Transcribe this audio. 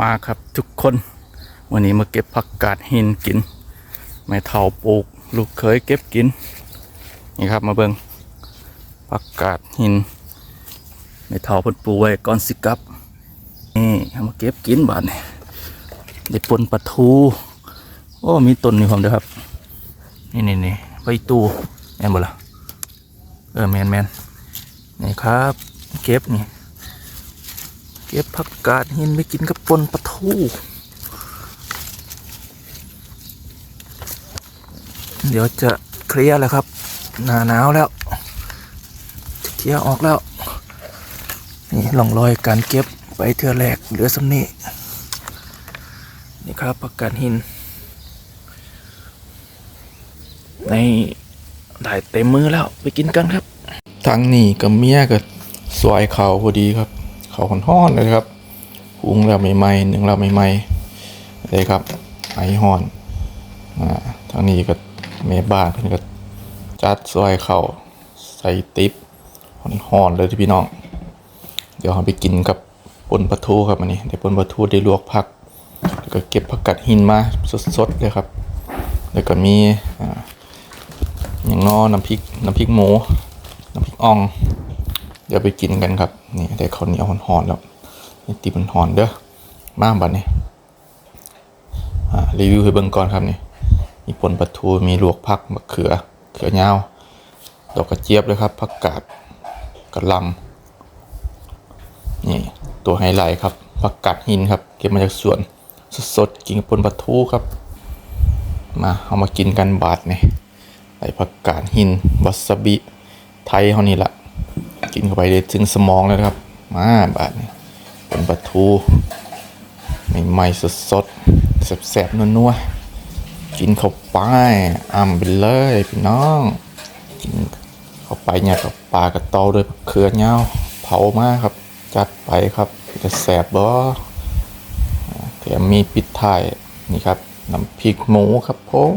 มาครับทุกคน วันนี้มาเก็บผักกาดหินกินไม่เท่าปลูก ลูกเคยเก็บกิน นี่ครับมาเบิงผักกาดหินไม่เท่าพิ่นปูไว้ก่อนสิกับนี่เอามาเก็บกินบาดนี่ได้ปนปลาทูโอ้มีต้นนี่ผมด้วยครับ นี่นี่นี่ใบตูแมนบ่ละเออแมนแมนนี่ครับ เก็บนี่ ก็บผักกาดหินไปกินกับปนปลาทูเดี๋ยวจะเคลียร์แล้วครับ หนาหนาวแล้วจะเคลียร์ออกแล้วนี่ลองรอยการเก็บไปเทือแรกเหลือสำนีนี่ครับผักกาดหิน ในได้เต็มมือแล้วไปกินกันครับทางนี้กับเมียก็สวยเขาพอดีครับ เขาห่อนเลยครับหุงเราใหม่ๆหนึ่งเราใหม่ๆเลยครับไอห่อนอ่าทางนี้ก็เมบ้านเพิ่นก็จัดซอยเขาใส่ติ๊บห่อนเลยที่พี่น้อง เดี๋ยวเราไปกินกับปนปลาทูครับอันนี้ได้ปนปลาทูได้ลวกผักแล้วก็เก็บผักกัดหินมาสดๆเลยครับ แล้วก็มีอ่าอย่างนอน้ำพริกน้ำพริกหมูน้ำพริกอ่อง เดี๋ยวไปกินกันครับ นี่ได้ข้าวเหนียวหอนๆแล้วนี่ตีมันหอนเด้อมาบัดนี้อ่รีวิวให้เบิ่งก่อนครับนี่มีปนปลาทูมีลวกผักมะเขือเขือยาวดอกกระเจี๊ยบเลยครับผักกาดกระลำนี่ตัวไฮไลท์ครับผักกาดหินครับ เก็บมาจากสวนสดๆกินกับปนปลาทูครับ มาเอามากินกันบาทนี่ใส่ผักกาดหินวาซาบิไทยเท่านี้ละ กินเข้าไปได้ถึงสมองแล้วครับ มาบาดนี้เป็นปลาทูใหม่ๆสดๆแซ่บๆนัวๆกินเข้าไปอ่ำไปเลยพี่น้อง กินเข้าไปเนี่ยกับปลากระตาด้วยเครือเงาเผามากครับ จัดไปครับจะแซ่บบ่แถมมีปิดท้ายนี่ครับน้ำพริกหมูครับผม